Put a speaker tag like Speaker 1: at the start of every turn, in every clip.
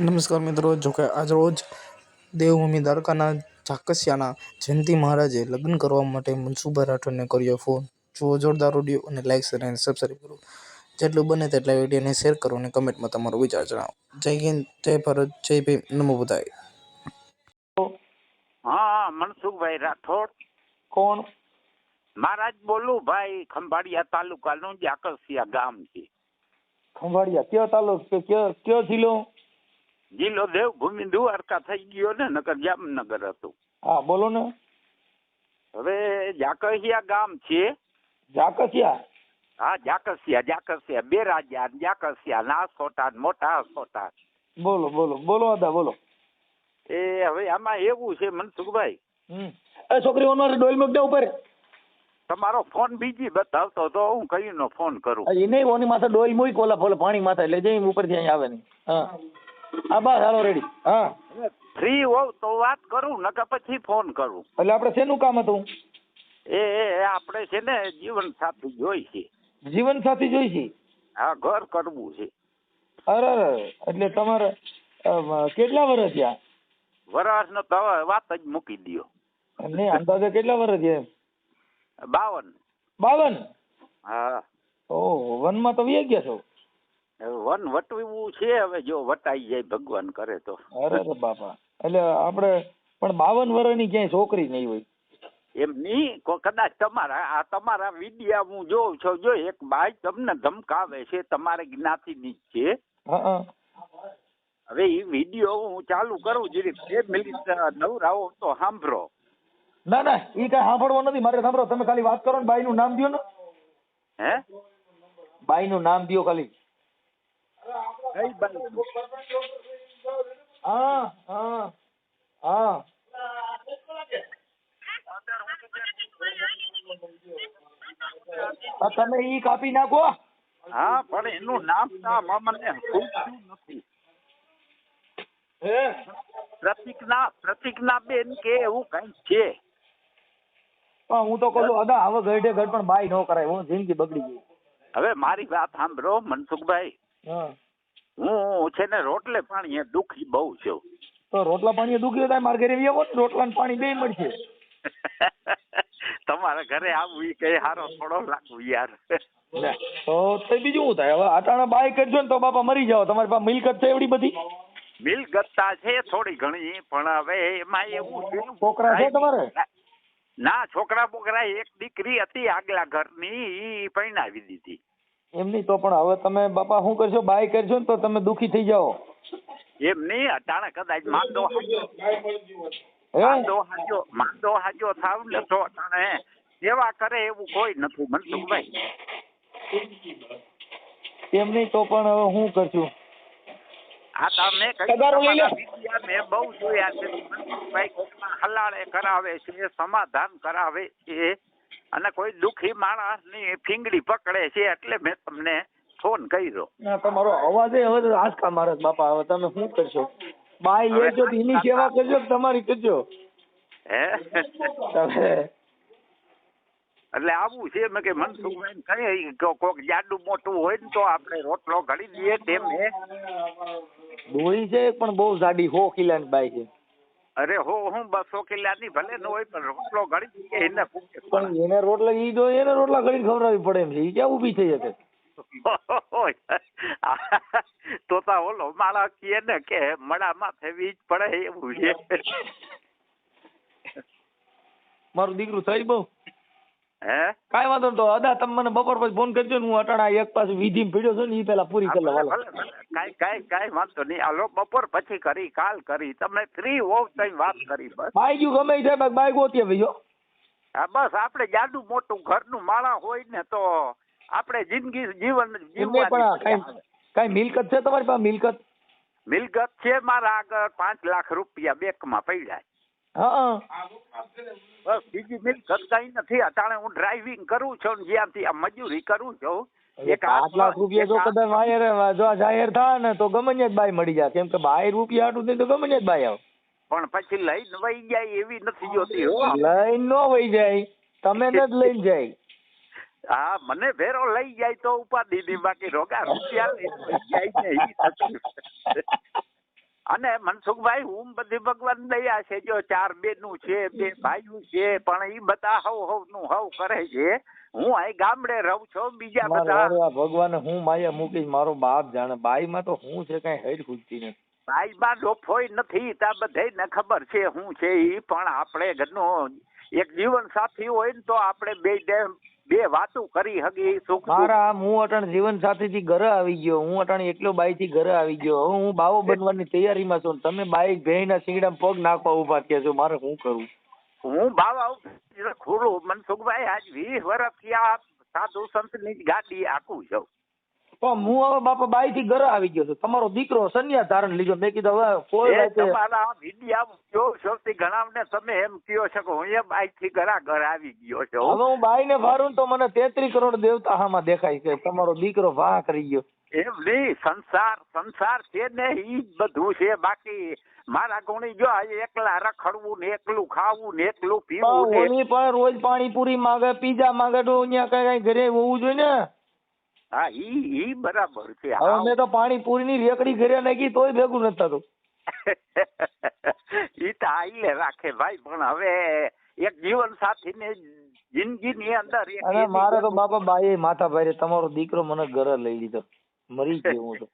Speaker 1: નમસ્કાર મિત્રો જોકે આજરોજ દેવભૂમિ દ્વારકાના ઝાકસિયાના જયંતિ મહારાજે લગ્ન કરવા માટે મનસુભાઈ રાઠોડને કર્યો ફોન. જુઓ જોરદાર ઓડિયો અને લાઇક શેર અને સબસ્ક્રાઈબ કરો. જેટલું બને તેટલા વિડીયોને શેર કરો અને કમેન્ટમાં તમારો વિચાર જણાવો. જય હિન્દ જય ભારત જય ભીમ. નમો બુદ્ધાય
Speaker 2: હા મનસુખભાઈ રાઠોડ.
Speaker 3: કોણ?
Speaker 2: મહારાજ બોલું ભાઈ ખંભાળિયા તાલુકાનું જાકસિયા ગામ છે.
Speaker 3: ખંભાળિયા કયો તાલુકો કયો કયો જિલ્લો?
Speaker 2: જિલ્લો દેવભૂમિ દ્વારકા થઈ ગયો ને નકર જામનગર હતું.
Speaker 3: હા બોલો ને.
Speaker 2: હવે જાકસિયા ગામ છે.
Speaker 3: જાકસિયા?
Speaker 2: હા જાકસિયા જાકસિયા. બે રાજા જાકસિયા ના સોટા મોટા સોટા
Speaker 3: બોલો બોલો બોલો અદા બોલો.
Speaker 2: એ હવે આમાં એવું છે મનસુખભાઈ.
Speaker 3: એ છોકરી ઓનર ડોલ મૂક ઉપર.
Speaker 2: તમારો ફોન બીજી બતાવતો તો હું કહીનો ફોન કરું.
Speaker 3: એ નહીં ઓની માથે ડોલ મૂક ઓલા ફોલે પાણી માથે. એટલે જઈ ઉપરથી અહીં આવે નહીં. હા. હા બસ હાલો રેડી હા.
Speaker 2: ફ્રી હોવ તો વાત કરું નકર પછી ફોન કરું.
Speaker 3: એટલે આપણે શેનું કામ હતું?
Speaker 2: એ એ આપણે છે ને જીવન સાથી જોઈ છે.
Speaker 3: જીવન સાથી જોઈ છે?
Speaker 2: હા ઘર કરવું છે.
Speaker 3: અરે એટલે તમારે કેટલા વર્ષ થયા?
Speaker 2: વર્ષ નો તો વાત જ મૂકી દયો.
Speaker 3: નહીં અંદાજે કેટલા વર્ષ થયા
Speaker 2: બાવન.
Speaker 3: બાવન?
Speaker 2: હા.
Speaker 3: ઓહો વનમાં તો વ્યાગ્યા ગયા છો.
Speaker 2: વન વટવું છે હવે જો વટાઈ જાય ભગવાન કરે તો.
Speaker 3: અરે બાપા. એટલે આપણે પણ બાવન વર્ષની ક્યાંય છોકરી નહીં હોય.
Speaker 2: એમ નહીં કદાચ તમારા આ તમારા વિડિયા હું જોઉં છું. જો એક બાઈ તમને ધમકાવે છે તમારે જ્ઞાતિની જ છે. હવે એ વિડિયો હું ચાલુ કરું જરીક બે મિનિટ નવરાવો તો સાંભળો.
Speaker 3: ના ના એ કઈ સાંભળવો નથી મારે સાંભળો. તમે ખાલી વાત કરો ને બાઈ નું નામ દિયો ને.
Speaker 2: હે?
Speaker 3: બાઈ નું નામ દ્યો ખાલી.
Speaker 2: કઈ બાઈ
Speaker 3: હા હા હા. તમે ઈ કાપી નાખો.
Speaker 2: હા પણ એનું નામ નથી.
Speaker 3: હે?
Speaker 2: પ્રતિકના પ્રતિકના બેન કે એવું કઈ છે?
Speaker 3: પણ હું તો કહું અદા હવે ગઢ પણ બાય નો કરાય હું જિંદગી બગડી ગઈ.
Speaker 2: હવે મારી વાત સાંભળો મનસુખભાઈ.
Speaker 3: હા.
Speaker 2: હું છે ને રોટલે પાણી દુખી બહુ છું.
Speaker 3: તો રોટલા પાણી દુખી થાય મારા ઘરે આવો ને રોટલા ને પાણી બે મળશે.
Speaker 2: તમારા ઘરે આવવું ઈ કઈ હારો થોડો લાગવું યાર.
Speaker 3: તો તો બીજું શું થાય? હવે આટાણા બાઈ કરજો ને તો બાપા મરી જાવ તમારી પાસે મિલકત છે એવડી બધી?
Speaker 2: મિલકતતા છે થોડી ઘણી પણ હવે એમાં એવું છે.
Speaker 3: છોકરા છે તમારે?
Speaker 2: ના છોકરા બોકરા એક દીકરી હતી આગલા ઘરની ઈ પરણાવી દીધી.
Speaker 3: એમ નહીં તો પણ હવે તમે બાપા શું કરશો? બાય કરશો ને તો તમે દુખી થઈ જાઓ.
Speaker 2: એમ નહીં અટાણે કદાચ માંદો હાજો માંદો હાજો માંદો હાજો થાવ ને તો અટાણે સેવા કરે એવું કોઈ નથી મનસુખભાઈ
Speaker 3: એમ નહીં તો પણ હવે શું કરશું?
Speaker 2: આ તમે મેં બહુ જોયા છે. મનસુખભાઈ કોકના હલાળે કરાવે છે સમાધાન કરાવે છે. અને કોઈ દુખી માણસની ફીંગડી પકડે છે એટલે મેં તમને ફોન કર્યો.
Speaker 3: તમારો અવાજ હવે તો આંચકા મારે બાપા હવે તમે શું કરશો? બાઈ એ જો એની સેવા કરજો તમારી કરજો.
Speaker 2: હે?
Speaker 3: તમે
Speaker 2: એટલે આવું છે મેં કે મનસુખભાઈ કઈ કોક જાડું મોટું હોય ને તો આપણે રોટલો ઘડી દઈએ તેમ હે?
Speaker 3: ડોળી છે પણ બહુ જાડી હો કિલ્લાની બાઈ છે.
Speaker 2: અરે હો હું બસો કિલ્લાની ભલે ન હોય પણ રોટલો ઘડી એને
Speaker 3: પણ એને રોટલા ઈ જો એને રોટલા ઘડીને ખવડાવવી પડે એમ છે ઈ ક્યાં ઊભી થઈ શકે?
Speaker 2: તો તા ઓલો માળા કીએ ને કે મડામાં ફેવી જ પડે એવું છે.
Speaker 3: મારું દીકરું થઈ બહુ.
Speaker 2: હે?
Speaker 3: કાઈ વાંધો તો અદા તમે મને બપોર પછી ફોન કરજો ને હું અટાણા એક પાસે વિધિમ ભીડ્યો છું ને એ પેલા પૂરી કરી
Speaker 2: ભલે કાઈ કાઈ. કાંઈ વાંધો નહીં. હાલો બપોર પછી કરી કાલ કરી. તમે ફ્રી હોવ તઈ વાત કરી બસ.
Speaker 3: બાઈ ગયું ગમે છે બાઈ ગોતીએ ભાઈ
Speaker 2: હા બસ આપણે જાડું મોટું ઘરનું માળા હોય ને તો આપણે જિંદગી જીવન જીવવાની
Speaker 3: કાંઈ મિલકત છે તમારી પાસે? મિલકત?
Speaker 2: મિલકત છે મારા આગળ પાંચ લાખ રૂપિયા બેંકમાં પડ્યા બસ બીજી મિલકત કઈ નથી. અટાણે હું ડ્રાઇવિંગ કરું છું ને જ્યાંથી આ મજૂરી કરું છું એક
Speaker 3: પાંચ લાખ રૂપિયા જો કદાચ વાયર જો જાહેર થાય ને તો ગમે જ બાય મળી જાય. કેમ કે બાય રૂપિયા હાટું થઈ તો ગમે જ બાઈ આવે.
Speaker 2: પણ પછી લઈને વહી જાય એવી નથી જોતી.
Speaker 3: લઈને નો વહી જાય. તમે ને જ લઈને જાય.
Speaker 2: હા મને ભેરો લઈ જાય તો ઉપાધિ બાકી રોગા રૂપિયા જાય ને અને મનસુખભાઈ હું બધી ભગવાન દયા છે. જો ચાર બેનું છે બે ભાઈઓ છે પણ ઈ બધા હવ હવનું હવ કરે છે. હું અહીં ગામડે રહું છું બીજા બધા
Speaker 3: ભગવાન હું માયા મૂકીશ મારો બાપ જાણે. બાઈમાં તો હું છે કઈ હેડ ખૂટતી નથી.
Speaker 2: ભાઈમાં ડોફોય નથી તા ને ખબર છે હું છે ઈ પણ આપણે ઘરનો એક જીવન સાથી હોય ને તો આપણે બે બે વાતું કરી હગી સુખ
Speaker 3: મારા હું અટણ જીવન સાથીથી ઘરે આવી ગયો. હું અટણ એકલો બાઈ થી ઘરે આવી ગયો. હવે હું બાવો બનવાની તૈયારીમાં છું ને તમે બાઈ ભેંના સિંગડા પગ નાખવા ઊભા થયા છો. મારે શું કરું
Speaker 2: હું બાવા ખુલ્લું મનસુખભાઈ આજ વીસ વર્ષથી આ સાધુ સંતની ગાડી આખું છું
Speaker 3: પણ હું હવે બાપા બાઈ થી ઘરે આવી ગયો છું. તમારો દીકરો સંન્યાસ ધારણ લીધો. મેં કીધું હવે કોઈ
Speaker 2: તમારા વિડિયા જો સૌથી ઘણા તમે એમ કયો છો કે હું એ બાઈ થી ઘરા ઘર આવી ગયો છું.
Speaker 3: હવે હું બાઈ ને ફારું તો મને તેત્રી કરોડ દેવતા હામાં દેખાય છે. તમારો દીકરો વાહ કરી ગયો.
Speaker 2: એમ નહીં સંસાર સંસાર છે ને ઈ જ બધું છે. બાકી મારા ગુણી જો એકલા રખડવું ને એકલું ખાવું ને એકલું પીવું
Speaker 3: પણ
Speaker 2: ને
Speaker 3: પણ રોજ પાણીપુરી માંગે પીઝા માંગે તો અહીંયા કઈ કઈ ઘરે હોવું જોઈએ ને?
Speaker 2: હા ઈ ઈ બરાબર છે.
Speaker 3: હવે મેં તો પાણીપુરી ની રેકડી ઘરે નાખી તોય ભેગું નથી થતું.
Speaker 2: ઈ તો આઈલે રાખે ભાઈ પણ હવે એક જીવન સાથી ને જિંદગી ની અંદર
Speaker 3: મારે તો બાપા બાઈ માથા ભાઈ તમારો દીકરો મને ઘરે લઈ લીધો. મરી ગયો હું તો.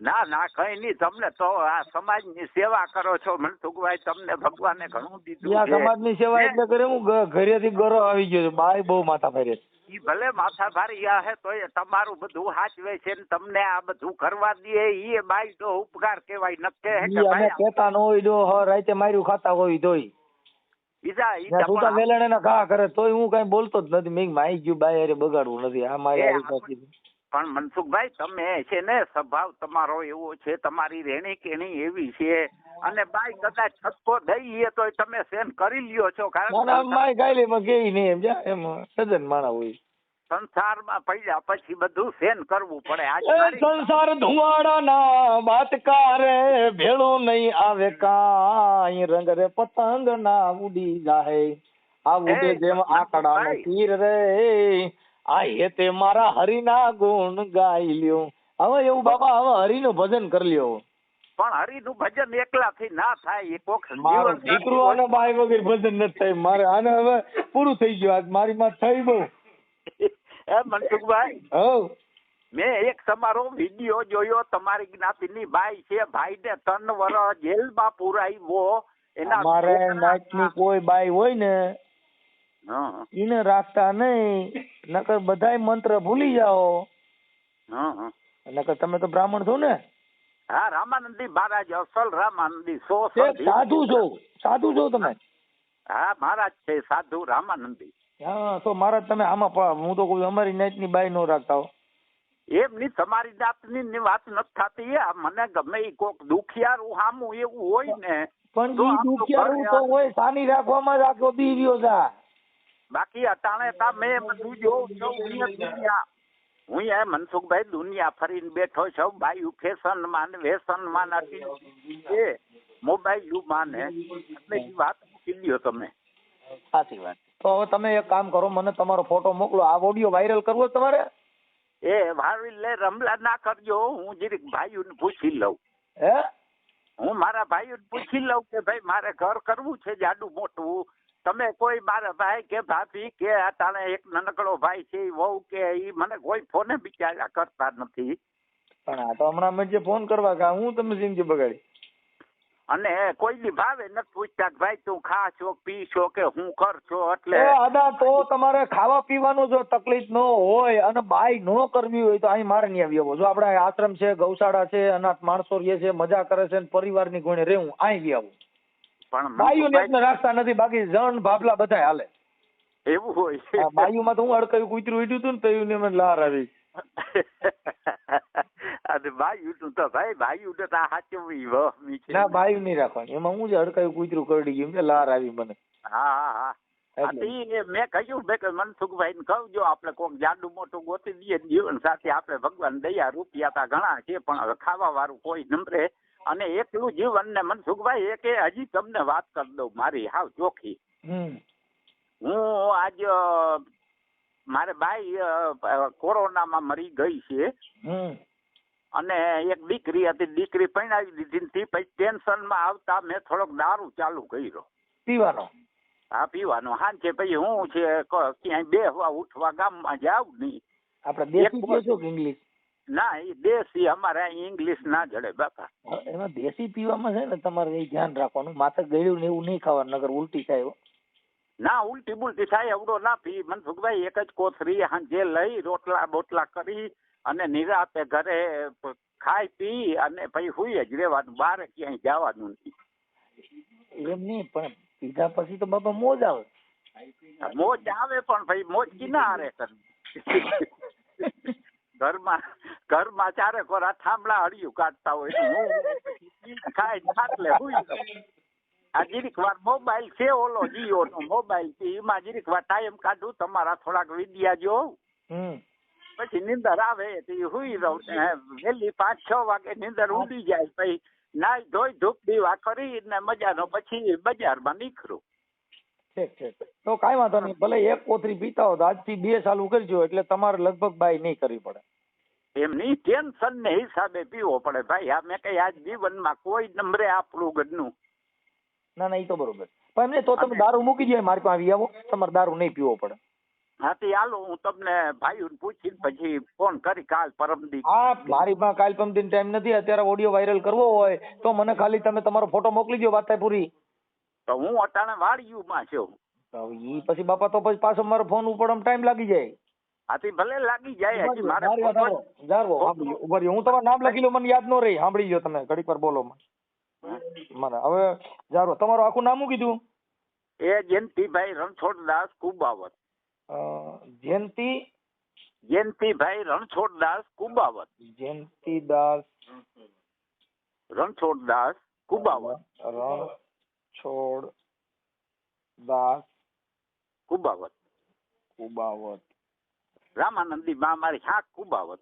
Speaker 2: ના ના કઈ નહીં તમને તો આ સમાજની સેવા કરો છો. મનસુખભાઈ તમને ભગવાને ઘણું દીધું
Speaker 3: ત્યાં
Speaker 2: છે.
Speaker 3: સમાજની સેવા એટલે કરે હું ઘરેથી ગરો આવી ગયો બાય બહુ માથા ફેરે
Speaker 2: ઈ ભલે માથા ભારી હે તો તમારું બધું હાચવે છે ને તમને આ બધું કરવા દે ઈ બાય તો ઉપકાર કહેવાય. નક્કે હે કે
Speaker 3: અમે કેતા ન હોય હ રાતે માર્યું ખાતા હોય તોય.
Speaker 2: બીજા ઈ પણ
Speaker 3: વેલણ એના ઘા કરે તોય હું કઈ બોલતો જ નથી. મેં માઈ ગયું બાય અરે બગાડવું નથી. આ મારી.
Speaker 2: પણ મનસુખભાઈ તમે છે ને સ્વભાવ તમારો એવો છે તમારી રેણી કેણી એવી છે. અને બાઈ કદાચ છક્કો દઈએ તો તમે સેન કરી લ્યો છો કારણ
Speaker 3: માય ગાયલી માં કેઈ નહીં એમ જા એમ સજન માણા હોય.
Speaker 2: સંસારમાં પડ્યા પછી બધું સેન કરવું પડે. આજે
Speaker 3: સંસાર ધુવાડા ના બાતકારે ભેળું નહીં આવે કાંઈ. રંગ રે પતંગ ના ઉડી જાય આ ઉડે જેમ આકડા તીર રે. આ હેતે મારા હરિના ગુણ ગાઈ લ્યો. હવે એવું બાપા હવે હરિનું ભજન કરી લ્યો.
Speaker 2: પણ હરિનું ભજન એકલાથી ના થાય એ કોક
Speaker 3: મારો દીકરો અને બાઈ વગર ભજન નથી થાય. મારે આને હવે પૂરું થઈ ગયું. આજ મારી માં થઈ બહુ.
Speaker 2: એ મનસુખભાઈ?
Speaker 3: હવ
Speaker 2: મેં એક તમારો વીડિયો જોયો. તમારી જ્ઞાતિની બાઈ છે ભાઈને ત્રણ વર્ષ જેલમાં પુરાવ્યો એના મારે
Speaker 3: નાચની કોઈ બાઈ હોય ને એને રાખતા નહીં નકર બધાય મંત્ર ભૂલી જાઓ. નકર તમે તો બ્રાહ્મણ છો ને?
Speaker 2: હા રામાનંદી મહારાજ અસલ રામાનંદી સો
Speaker 3: સાધુ છો સાધુ છો તમે?
Speaker 2: હા મહારાજ છે સાધુ રામાનંદી.
Speaker 3: હા તો મહારાજ તમે આમાં હું તો કહું અમારી નાઈટની બાઈ નો રાખતા હો.
Speaker 2: એમની તમારી જાતની ની વાત નથી થતી મને ગમે એ કોક દુખિયારું હામું એવું હોય ને
Speaker 3: પણ દુખિયારું તો હોય સાની રાખવામાં રાખો રહ્યો છે
Speaker 2: બાકી અટાણે તમે બધું જોઉં છું હું દુનિયા હું એ મનસુખભાઈ દુનિયા ફરીને બેઠો છું બાયુ ફેશનમાં વેસન માનમાં નથી. એ મોબાઈલમાં ને એટલે એ વાત મૂકી લ્યો તમે.
Speaker 3: સાચી વાત. તો હવે તમે એક કામ કરો મને તમારો ફોટો મોકલો. આ ઓડિયો વાયરલ કરવો તમારે?
Speaker 2: એ વાયરલ લે રમલા ના કરજો. હું જીરીક ભાઈઓને પૂછી લઉં.
Speaker 3: હે?
Speaker 2: હું મારા ભાઈઓને પૂછી લઉં કે ભાઈ મારે ઘર કરવું છે જાડું મોટું? તમે કોઈ મારા ભાઈ કે ભાભી કે અટાણે એક નાનકડો ભાઈ છે ઈ વહુ કે ઈ મને કોઈ ફોને બિચારા કરતા નથી.
Speaker 3: પણ આ તો હમણાં મેં જે ફોન કરવા ગયા હું તમે જિંદગી બગાડી.
Speaker 2: અને કોઈ ની ભાવે નથી પૂછતા કે ભાઈ તું ખા છો પી છો કે હું કર છો એટલે
Speaker 3: અદા તો તમારે ખાવા પીવાનું જો તકલીફ ન હોય અને બાય ન કરવી હોય તો અહીં મારે નહીં આવી આવો જો આપણે આશ્રમ છે ગૌશાળા છે અનાથ માણસો રહે છે મજા કરે છે ને પરિવારની ગુણે રહેવું અહીં આવી આવું
Speaker 2: પણ
Speaker 3: બાઈઓને ને રાખતા નથી બાકી જણ ભાભલા બધા હાલે.
Speaker 2: એવું હોય.
Speaker 3: બાઈઓમાં તો હું અડકયું કૂતરું ઉડ્યું હતું ને તો મને લાર આવી.
Speaker 2: અને ભાઈ તો ભાઈ ભાઈ તો આ સાચવવી વહમી છે.
Speaker 3: ના બાયું નહીં રાખવાની. એમાં હું જે અડકાયું કૂતરું કરડી ગયું લાર આવી મને.
Speaker 2: હા હા હા. મેં કહ્યું મેં કે મનસુખભાઈ ને કહું જો આપણે કોક જાડું મોટું ગોતી દઈએ જીવન સાથે આપણે ભગવાન દયા રૂપિયા તા ઘણા છે પણ હવે ખાવા વાળું કોઈ નંબરે અને એકલું જીવન ને મનસુખભાઈ એક હજી તમને વાત કરી દઉં મારી. હાવ ચોખ્ખી. હું આજ મારે બાઈ કોરોના કોરોનામાં મરી ગઈ છે. અને એક દીકરી હતી દીકરી પૈણાવી દીધી ને પછી પછી ટેન્શનમાં આવતા મેં થોડોક દારૂ ચાલુ કર્યો.
Speaker 3: પીવાનો?
Speaker 2: હા પીવાનો. સાંજે પછી હું છે ક્યાંય બેહવા ઉઠવા ગામમાં જાવ નહીં.
Speaker 3: આપણે દેશી કે ઇંગ્લિશ
Speaker 2: ના એ દેશી અમારે અહીં ઇંગ્લિશ ના જડે બાપા.
Speaker 3: એમાં દેશી પીવામાં છે ને તમારે એ ધ્યાન રાખવાનું. માથે ગળ્યું ને એવું નહીં ખાવાનું નગર ઉલટી થાય.
Speaker 2: ના ઉલટી બુલટી થાય એવડો ના પી. મનસુખભાઈ એક જ કોથરી જે લઈ રોટલા બોટલા કરી અને નિરાતે ઘરે ખાઈ પી અને પછી હુઈ જ રહેવાનું. બારે ક્યાંય જવાનું નથી.
Speaker 3: એમ નહીં પણ પીધા પછી તો બાપા મોજ આવે.
Speaker 2: મોજ આવે પણ ભાઈ મોજ કિના હારે કરવી ઘરમાં ઘરમાં ચારે કોરા થાંભલા હળિયું કાઢતા હોય હું ખાઈ ખાટલે હુઈ આ જીરીક વાર મોબાઈલ છે ઓલો જીઓ નો મોબાઈલ છે એમાં જીરીક વાર ટાઈમ કાઢું તમારા થોડાક વિદ્યા
Speaker 3: જો.
Speaker 2: પછી નીંદર આવે તો હુઈ રહું વહેલી પાંચ છ વાગે નીંદર ઉડી જાય. પછી નાઈ ધોઈ ધૂપ દીવા કરી ને મજાનો પછી બજારમાં નીકળું.
Speaker 3: ઠીક ઠીક. તો કાંઈ વાંધો નહીં ભલે એક કોથરી પીતા હો તો આજથી બે ચાલુ કરજો એટલે તમારે લગભગ બાય નહીં કરવી પડે.
Speaker 2: એમની ટેન્શન ને હિસાબે પીવો પડે. ભાઈ આ મેં કઈ આજ જીવનમાં કોઈ નંબરે આપણું ગઢનું.
Speaker 3: ના ના એ તો બરોબર. પણ એમને તો તમે દારૂ મૂકી દો મારી પાસે આવી આવો. તમારે દારૂ નહીં પીવો પડે.
Speaker 2: હાથી હાલો હું તમને ભાઈ પૂછી પછી ફોન કરી કાલ પરમદી
Speaker 3: હા મારી પાસે કાલ પરમદી ટાઈમ નથી. અત્યારે ઓડિયો વાયરલ કરવો હોય તો મને ખાલી તમે તમારો ફોટો મોકલી દો વાત થાય પૂરી
Speaker 2: તો હું અટાણે વાડિયુંમાં છું.
Speaker 3: તો ઈ પછી બાપા તો પછી પાછો મારો ફોન ઉપાડવામાં ટાઈમ લાગી જાય.
Speaker 2: આથી ભલે લાગી જાય હજી મારે.
Speaker 3: જારવો, સાંભળી લો. હું તમારું નામ લખી લો મને યાદ ન રહી સાંભળી લો તમે ઘડીક વાર બોલો મને. હવે જારવો તમારું આખું નામ શું કીધું?
Speaker 2: એ જયંતિભાઈ રણછોડદાસ કુબાવત.
Speaker 3: જયંતિ?
Speaker 2: જયંતિભાઈ રણછોડદાસ કુબાવત.
Speaker 3: જયંતિદાસ.
Speaker 2: રણછોડદાસ કુબાવત.
Speaker 3: રણછોડ દાસ
Speaker 2: કુબાવત.
Speaker 3: કુબાવત.
Speaker 2: રામાનંદી માં મારી શાક કુબાવત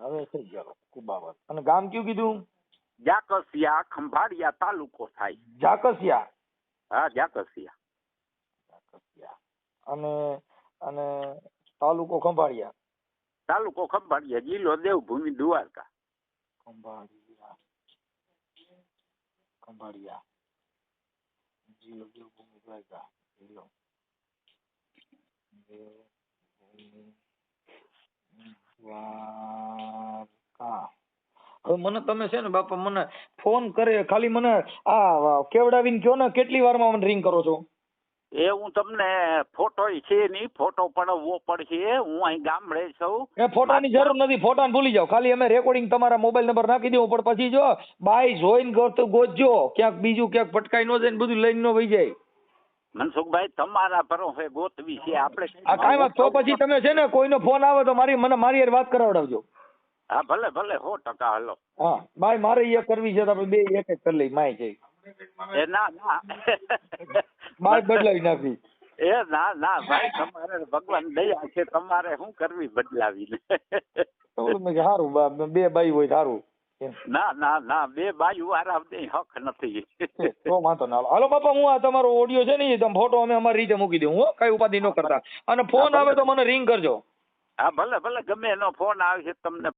Speaker 3: હવે થઈ ગયો કુબાવત. અને ગામ કયું કીધું?
Speaker 2: જાકસિયા ખંભાળિયા તાલુકો થાય.
Speaker 3: જાકસિયા.
Speaker 2: હા જાકસિયા.
Speaker 3: જાકસિયા. અને અને તાલુકો ખંભાળિયા.
Speaker 2: તાલુકો ખંભાળિયા જિલ્લો દેવભૂમિ દ્વારકા.
Speaker 3: ખંભાળિયા. ખંભાળિયા. હવે મને તમે છે ને બાપા મને ફોન કરે, ખાલી મને આ કેવડાવીને કહો ને કેટલી વારમાં મને રિંગ કરો છો?
Speaker 2: એ હું તમને ફોટો છે નહીં ફોટો પડાવવો પડશે. હું અહીં ગામડે છું.
Speaker 3: એ ફોટાની જરૂર નથી ફોટા ભૂલી જાઓ. ખાલી અમે રેકોર્ડિંગ તમારા મોબાઈલ નંબર નાખી દઉં પણ પછી જો બાય જોઈન ગોત ગોતજો. ક્યાંક બીજું ક્યાંક ભટકાઈ ન જાય ને બધું લઈને ન વહી જાય.
Speaker 2: મનસુખભાઈ તમારા ભરોસે ગોતવી છે. આપણે
Speaker 3: આ કાંઈ વાત તો પછી તમે છે ને કોઈનો ફોન આવે તો મારી મને મારી વાત કરાવડાવજો.
Speaker 2: હા ભલે ભલે સો ટકા હલો.
Speaker 3: હા બાય મારે એ કરવી છે તો આપણે બે એક એક કરી લઈ માય જઈ
Speaker 2: એ ના ના.
Speaker 3: બાય બદલાવી નાખી
Speaker 2: એ ના ના ભાઈ તમારે ભગવાન દયા છે તમારે શું કરવી
Speaker 3: કીધું સારું બા- બે બાઈ હોય સારું
Speaker 2: ના ના ના બે બાજુ વાળા હક નથી.
Speaker 3: તો વાંધો ના હાલો. બાપા હું આ તમારો ઓડિયો છે ને તમે ફોટો અમે અમારી રીતે મૂકી દઉં હું. કઈ ઉપાધિ ન કરતા. અને ફોન આવે તો મને રિંગ કરજો.
Speaker 2: હા ભલે ભલે ગમે એનો ફોન આવે છે તમને